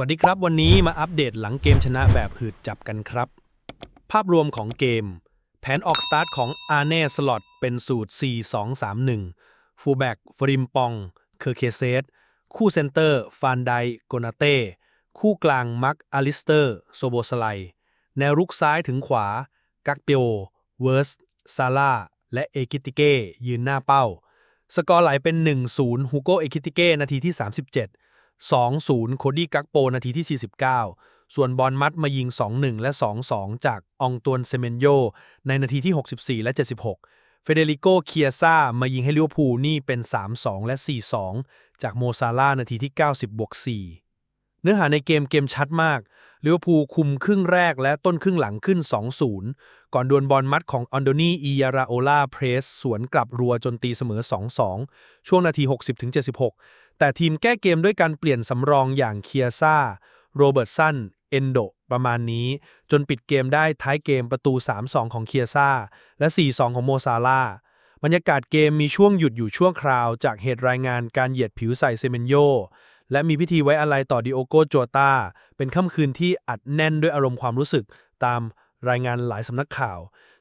วัสดีครับวันนี้มาอัปเดตหลังเกมชนะแบบหืดจับกันครับ ภาพรวมของเกม แผนออกสตาร์ทของอาเน่สล็อตเป็นสูตร 4-2-3-1 ฟูลแบ็กฟริมปอง เคอร์เคเซตคู่เซนเตอร์ฟานไดโกนาเต้ คู่กลางมักอลิสเตอร์ โซโบสไลแนวรุกซ้ายถึงขวา กักเปียวเวิร์ส ซาร่า และเอกิติเก้ยืนหน้าเป้า สกอร์ไหลเป็น 1-0 ฮูโกเอคิติเก้นาทีที่ 37 2-0 โคดี้กักโปนาทีที่ 49 ส่วนบอลมัดมายิง 2-1 และ 2-2 จากองตวนเซเมนโย ในนาทีที่ 64 และ 76 เฟเดริโกเคียซ่ามายิงให้ลิเวอร์พูลนี่เป็น 3-2 และ 4-2 จากโมซาร่านาทีที่ 90บวก4เนื้อหาในเกมเกมชัดมากลิเวอร์พูลคุมครึ่งแรกและต้นครึ่งหลังขึ้น 2-0 ก่อนดวลบอลมัดของอันโดนีอียาราโอลาเพรส สวนกลับรัวจนตีเสมอ 2-2 ช่วงนาที 60-76 แต่ทีมแก้เกมด้วยการเปลี่ยนสำรองอย่างเคียซ่า โรเบิร์ตสัน เอนโด ประมาณนี้ จนปิดเกมได้ท้ายเกมประตู 3-2 ของเคียซ่า และ 4-2 ของโมซาลาบรรยากาศเกมมีช่วงหยุดอยู่ชั่วคราว จากเหตุรายงานการเหยียดผิวใส่เซเมนโย และมีพิธีไว้อาลัยต่อดิโอโกโจตา เป็นค่ำคืนที่อัดแน่นด้วยอารมณ์ความรู้สึก ตามรายงานหลายสำนักข่าว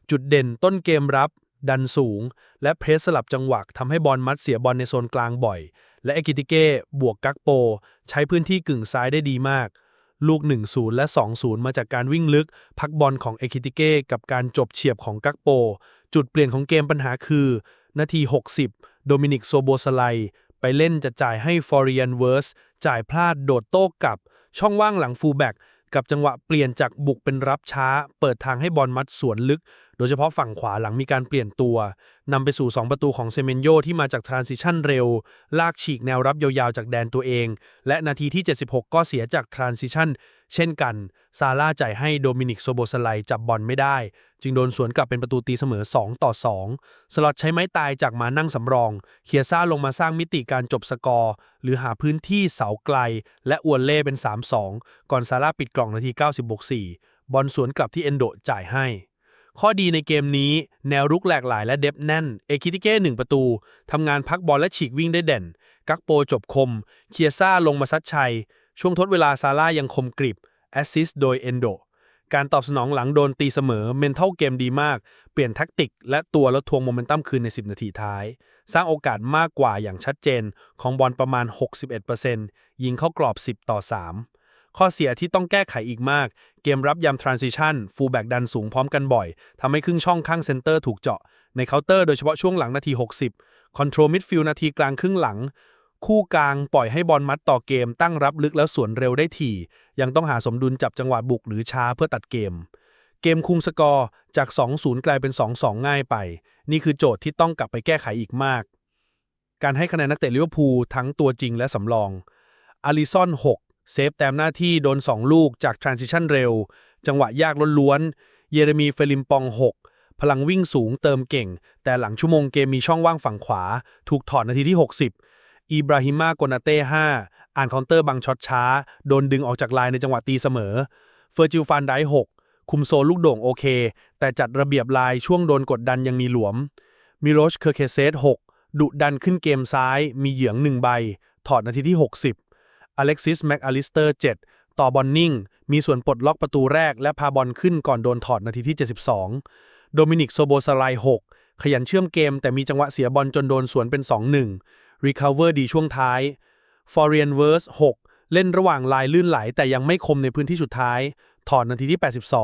จุดเด่นต้นเกมรับ ดันสูง และเพรสสลับจังหวะทำให้บอลมัดเสียบอลในโซนกลางบ่อยและเอกิติเก้บวกกักโป ใช้พื้นที่กึ่งซ้ายได้ดีมาก ลูก 1-0 และ 2-0 มาจากการวิ่งลึก พักบอลของเอคิติเก้กับการจบเฉียบของกักโป จุดเปลี่ยนของเกมปัญหาคือ นาที 60 โดมินิกโซโบสไลไปเล่นจะจ่ายให้ฟอริ a นเวิร์สจ่ายพลาดโดดโต้กลับ ช่องว่างหลังฟูลแบ็กกับจังหวะเปลี่ยนจากบุกเป็นรับช้า เปิดทางให้บอลมัดสวนลึก โดยเฉพาะฝั่งขวาหลังมีการเปลี่ยนตัวนำไปสู่ 2 ประตูของเซเมนโยที่มาจากทรานซิชันเร็ว ลากฉีกแนวรับยาวๆจากแดนตัวเอง และนาทีที่ 76 ก็เสียจากทรานซิชันเช่นกัน ซาร่าจ่ายให้โดมินิกโซโบสไลจับบอลไม่ได้ จึงโดนสวนกลับเป็นประตูตีเสมอ 2 ต่อ 2 สล็อตใช้ไม้ตายจากมานั่งสำรอง เคียซ่าลงมาสร้างมิติการจบสกอร์ หรือหาพื้นที่เสาไกล และอวนเล่เป็น 3-2 ก่อนซาร่าปิดกล่องนาที 90บวก4บอลสวนกลับที่เอนโดจ่ายให้ ข้อดีในเกมนี้แนวรุกหลากหลายและเดฟแน่น เอคิติเก้หนึ่งประตู ทำงานพักบอลและฉีกวิ่งได้เด่น กักโปจบคม เคียซ่าลงมาซัดชัย ช่วงทดเวลาซาร่ายังคมกริบ แอสซิสโดยเอนโด การตอบสนองหลังโดนตีเสมอ เมนเทลเกมดีมาก เปลี่ยนแท็กติก และตัวแล้วทวงโมเมนตัมคืนใน 10 นาทีท้าย สร้างโอกาสมากกว่าอย่างชัดเจน ของบอลประมาณ 61%ยิงเข้ากรอบ 10 ต่อ 3 ข้อเสียที่ต้องแก้ไขอีกมาก เกมรับยามทรานซิชันฟูลแบ็กดันสูงพร้อมกันบ่อย ทำให้ครึ่งช่องข้างเซนเตอร์ถูกเจาะ ในเคาน์เตอร์โดยเฉพาะช่วงหลังนาที 60 คอนโทรลมิดฟิลด์นาทีกลางครึ่งหลัง คู่กลางปล่อยให้บอลมัดต่อเกม ตั้งรับลึกแล้วสวนเร็วได้ถี่ ยังต้องหาสมดุลจับจังหวะบุกหรือช้าเพื่อตัดเกม เกมคุมสกอร์จาก 2-0 กลายเป็น 2-2 ง่ายไป นี่คือโจทย์ที่ต้องกลับไปแก้ไขอีกมาก การให้คะแนนนักเตะลิเวอร์พูลทั้งตัวจริงและสำรองอาริซอน 6 เซฟแต้มหน้าที่โดน 2 ลูกจากทรานซิชันเร็ว จังหวะยากล้วนๆ เยเรมีเฟลิมปอง 6 พลังวิ่งสูงเติมเก่ง แต่หลังชั่วโมงเกมมีช่องว่างฝั่งขวา ถูกถอดนาทีที่ 60อีบราฮิมาโกนาเต้5อ่านคาน์เตอร์บังช็อตช้า โดนดึงออกจากลายในจังหวะตีเสมอ เฟอร์จิลฟานได6คุมโซลูกโด่งโอเค แต่จัดระเบียบลายช่วงโดนกดดันยังมีหลวม มิโรชเคอร์เคเซต6ดุดันขึ้นเกมซ้าย มีเหยืองหนึ่งใบ ถอดนาทีที่ 60 อเล็กซิสแม็กอลิสเตอร์ 7 ต่อบอลนิ่ง มีส่วนปลดล็อกประตูแรกและพาบอลขึ้นก่อนโดนถอดนาทีที่ 72 โดมินิกโซโบสไล6 ขยันเชื่อมเกมแต่มีจังหวะเสียบอลจนโดนสวนเป็น 2-1 Recover ดีช่วงท้ายฟอร์เรียนเวิร์ส6 เล่นระหว่างลายลื่นไหลแต่ยังไม่คมในพื้นที่สุดท้าย ถอดนาทีที่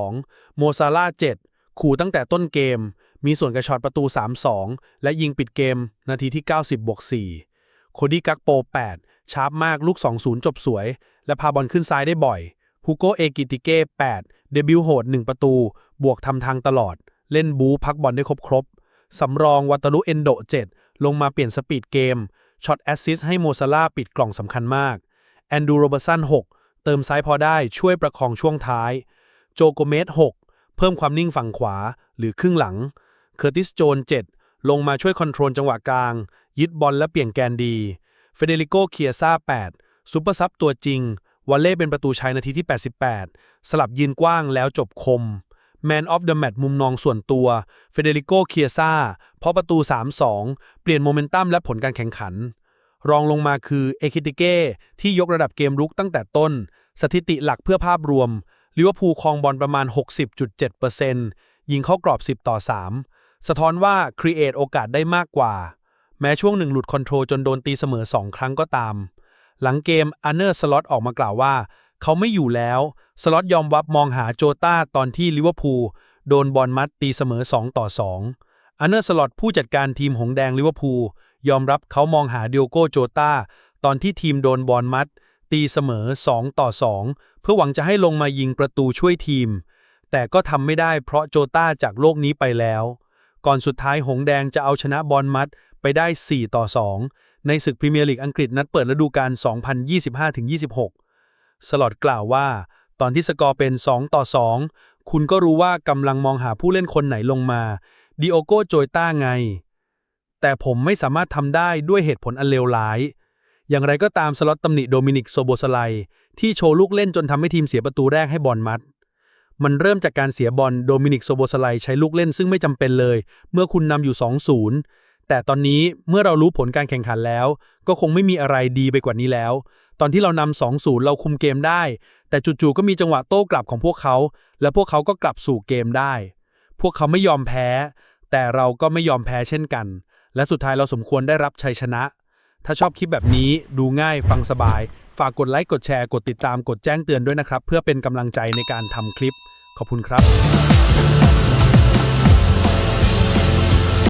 82 โมซาร่า7 ขู่ตั้งแต่ต้นเกม มีส่วนกระชอตประตู 3-2 และยิงปิดเกม นาทีที่ 90บวก4โคดี้กักโป 8 ชาร์ปมากลูก 2-0 จบสวย และพาบอลขึ้นซ้ายได้บ่อยฮูโกเอกิติเก้8เดบิวโหด 1 ประตู บวกทำทางตลอด เล่นบูพักบอลได้ครบครบสำรองวัตารุเอนโด 7 ลงมาเปลี่ยนสปีดเกมช็อตแอสซิสให้โมซาลาปิดกล่องสำคัญมากแอนดูโรเบอร์สัน6 เติมซ้ายพอได้ช่วยประคองช่วงท้าย โจโกเมส6 เพิ่มความนิ่งฝั่งขวาหรือครึ่งหลังเคอร์ติสโจน 7 ลงมาช่วยคอนโทรลจังหวะกลาง ยึดบอลและเปลี่ยนแกนดี เฟเดริโกเคียซ่า8ซุปเปอร์ซับตัวจริงวอลเล่เป็นประตูชัยนาทีที่ 88 สลับยืนกว้างแล้วจบคม Man of the Match มุมนองส่วนตัวเฟเดริโกเคียซ่าเพราะประตู 3-2 เปลี่ยนโมเมนตัมและผลการแข่งขัน รองลงมาคือเอคิติเก้ที่ยกระดับเกมรุกตั้งแต่ต้น สถิติหลักเพื่อภาพรวมลิเวอร์พูลครองบอลประมาณ 60.7%ยิงเข้ากรอบ 10 ต่อ 3 สะท้อนว่าครีเอทโอกาสได้มากกว่า แม้ช่วงหนึ่งหลุดคอนโทรลจนโดนตีเสมอ2ครั้งก็ตาม หลังเกมอันเนอร์สล็อตออกมากล่าวว่า เขาไม่อยู่แล้ว สล็อตยอมวับมองหาโจต้าตอนที่ลิเวอร์พูลโดนบอลมัดตีเสมอ2ต่อ2อันเนอร์สล็อตผู้จัดการทีมหงแดงลิเวอร์พูลยอมรับเขามองหาเดิโอโกโจต้าตอนที่ทีมโดนบอลมัด ตีเสมอ2ต่อ2เพื่อหวังจะให้ลงมายิงประตูช่วยทีม แต่ก็ทำไม่ได้เพราะโจต้าจากโลกนี้ไปแล้ว ก่อนสุดท้ายหงแดงจะเอาชนะบอลมัด ไปได้ 4 ต่อ 2 ในศึกพรีเมียร์ลีกอังกฤษนัดเปิดฤดูกาล 2025-26 สลอดกล่าวว่า ตอนที่สกอร์เป็น 2 ต่อ 2 คุณก็รู้ว่ากำลังมองหาผู้เล่นคนไหนลงมาดิโอโกโจยต้าไง แต่ผมไม่สามารถทำได้ด้วยเหตุผลอันเลวร้าย อย่างไรก็ตามสล็อตตำหนิโดมินิกโซโบสไลที่โชว์ลูกเล่นจนทำให้ทีมเสียประตูแรกให้บอลมัดมันเริ่มจากการเสียบอลโดมินิกโซโบสไลใช้ลูกเล่นซึ่งไม่จำเป็นเลย เมื่อคุณนำอยู่ 2-0 แต่ตอนนี้เมื่อเรารู้ผลการแข่งขันแล้ว ก็คงไม่มีอะไรดีไปกว่านี้แล้ว ตอนที่เรานำ2-0เราคุมเกมได้ แต่จู่ๆก็มีจังหวะโต้กลับของพวกเขา และพวกเขาก็กลับสู่เกมได้ พวกเขาไม่ยอมแพ้ แต่เราก็ไม่ยอมแพ้เช่นกัน และสุดท้ายเราสมควรได้รับชัยชนะ ถ้าชอบคลิปแบบนี้ดูง่ายฟังสบาย ฝากกดไลค์กดแชร์กดติดตามกดแจ้งเตือนด้วยนะครับ เพื่อเป็นกำลังใจในการทำคลิป ขอบคุณครับ